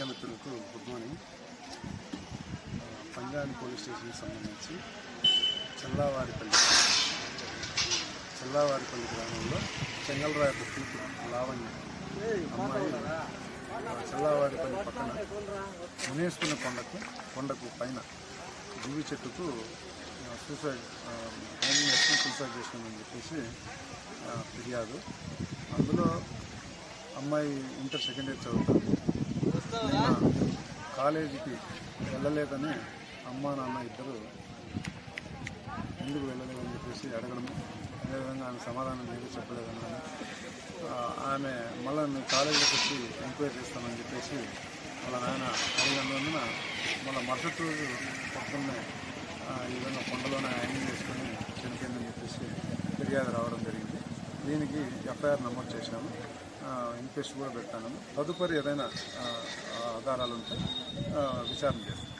Media మిత్రులకు good morning. Punjab police స్టేషన్కి సంబంధించి చెల్లావారిపల్లి చెల్లావారిపల్లి గ్రామంలో చెంగల్రాయపు కూతురు లావణ్య అమ్మాయి ఆ, పక్కన మునేసుకున్న కొండకు కొండకు పైన జీవి చెట్టుకు సూసైడ్ ఆ, హోమింగ్ సూసైడ్ చేసుకుందని చెప్పేసి ఫిర్యాదు. అందులో అమ్మాయి ఇంటర్ సెకండ్ ఇయర్ చదువుతుంది. కాలేజీకి వెళ్ళలేదని అమ్మ నాన్న ఇద్దరు ఎందుకు వెళ్ళలేదని చెప్పేసి అడగడము. అదేవిధంగా ఆమె సమాధానం లేదు చెప్పలేదన్నాను ఆమె మళ్ళీ నేను కాలేజీకి వచ్చి ఎంక్వైరీ చేస్తానని చెప్పేసి వాళ్ళ నాయన అడిగినందున మళ్ళీ మరుసటి రోజు పక్కనే ఈ విధంగా కొండలోనే ఆయన చేసుకొని చనిపోయిందని చెప్పేసి ఫిర్యాదు రావడం జరిగింది. దీనికి ఎఫ్ఐఆర్ నమోదు చేశాము. ఇంక్వెస్ట్ కూడా పెడతాను తదుపరి ఏదైనా ఆధారాలు ఉంటే విచారణ చేస్తాను.